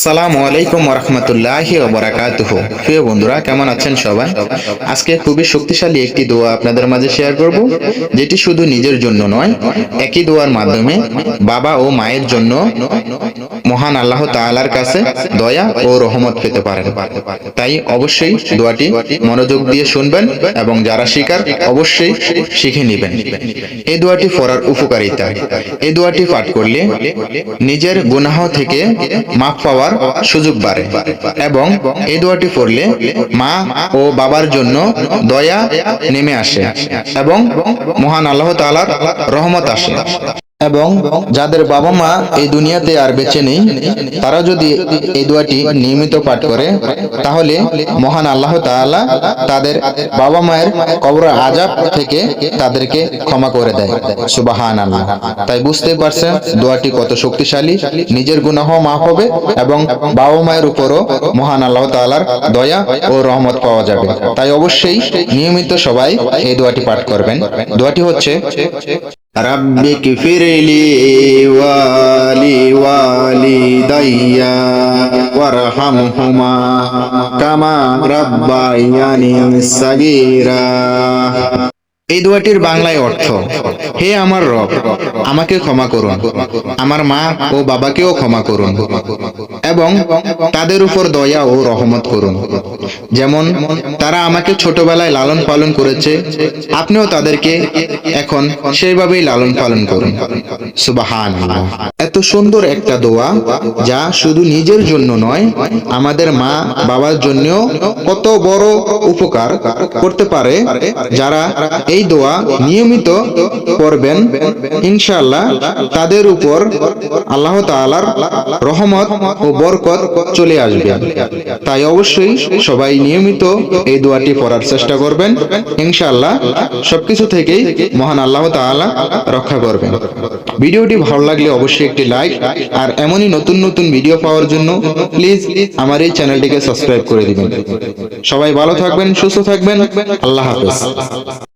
আসসালামু আলাইকুম রহমতুল্লাহি ওবরাকাতুহু প্রিয় বন্ধুরা, কেমন আছেন সবাই? আজকে খুবই শক্তিশালী একটি দোয়া আপনাদের মাঝে শেয়ার করব, যেটি শুধু নিজের জন্য নয়, একই দোয়ার মাধ্যমে বাবা ও মায়ের জন্য মহান আল্লাহ তাআলার কাছে দয়া ও রহমত পেতে পারেন। তাই অবশ্যই দোয়াটি মনোযোগ দিয়ে শুনবেন এবং যারা শিকার, অবশ্যই শিখে নেবেন। এই দোয়াটি পড়ার উপকারিতা। এই দোয়াটি পাঠ করলে নিজের গুনাহ থেকে মাফ পাওয়ার সুযোগ বাড়ে। এবং এই দোয়াটি পড়লে মা ও বাবার জন্য দয়া নেমে আসে এবং মহান আল্লাহ তালার রহমত আসে। এবং যাদের বাবা মা এই দুনিয়াতে আর বেঁচে নেই, তারা যদি এই দোয়াটি নিয়মিত পাঠ করে, তাহলে মহান আল্লাহ তাআলা তাদের বাবা মায়ের কবর আজাব থেকে তাদেরকে ক্ষমা করে দেয়। সুবাহান আল্লাহ তাই বুঝতে পারছেন দোয়াটি কত শক্তিশালী, নিজের গুনাহ মাফ হবে এবং বাবা মায়ের উপরও মহান আল্লাহ তাআলার দয়া ও রহমত পাওয়া যাবে। তাই অবশ্যই নিয়মিত সবাই এই দোয়াটি পাঠ করবেন। দোয়াটি হচ্ছে رب اغفر لي ولوالدي وارحمهما كما ربياني صغيرا. এই দোয়াটির বাংলায় অর্থ, হে আমার রব, আমাকে ক্ষমা করুন। আমার মা ও বাবাকেও ক্ষমা করুন এবং তাদের উপর দয়া ও রহমত করুন। যেমন তারা আমাকে ছোটবেলায় লালন পালন করেছে, আপনিও তাদেরকে এখন সেইভাবেই লালন পালন করুন। সুবাহান এত সুন্দর একটা দোয়া যা শুধু নিজের জন্য নয়, আমাদের মা বাবার জন্যও কত বড় উপকার করতে পারে যারা এই দোয়া নিয়মিত পড়বেন, ইনশাআল্লাহ তাদের উপর আল্লাহ তাআলার রহমত ও বরকত চলে আসবে। তাই অবশ্যই সবাই নিয়মিত এই দোয়াটি পড়ার চেষ্টা করবেন, ইনশাআল্লাহ সবকিছু থেকেই মহান আল্লাহ তাআলা রক্ষা করবেন। ভিডিওটি ভালো লাগলে অবশ্যই একটি লাইক, আর এমনই নতুন নতুন ভিডিও পাওয়ার জন্য প্লিজ আমার এই চ্যানেলটিকে সাবস্ক্রাইব করে দিবেন। সবাই ভালো থাকবেন, সুস্থ থাকবেন, আল্লাহ হাফেজ।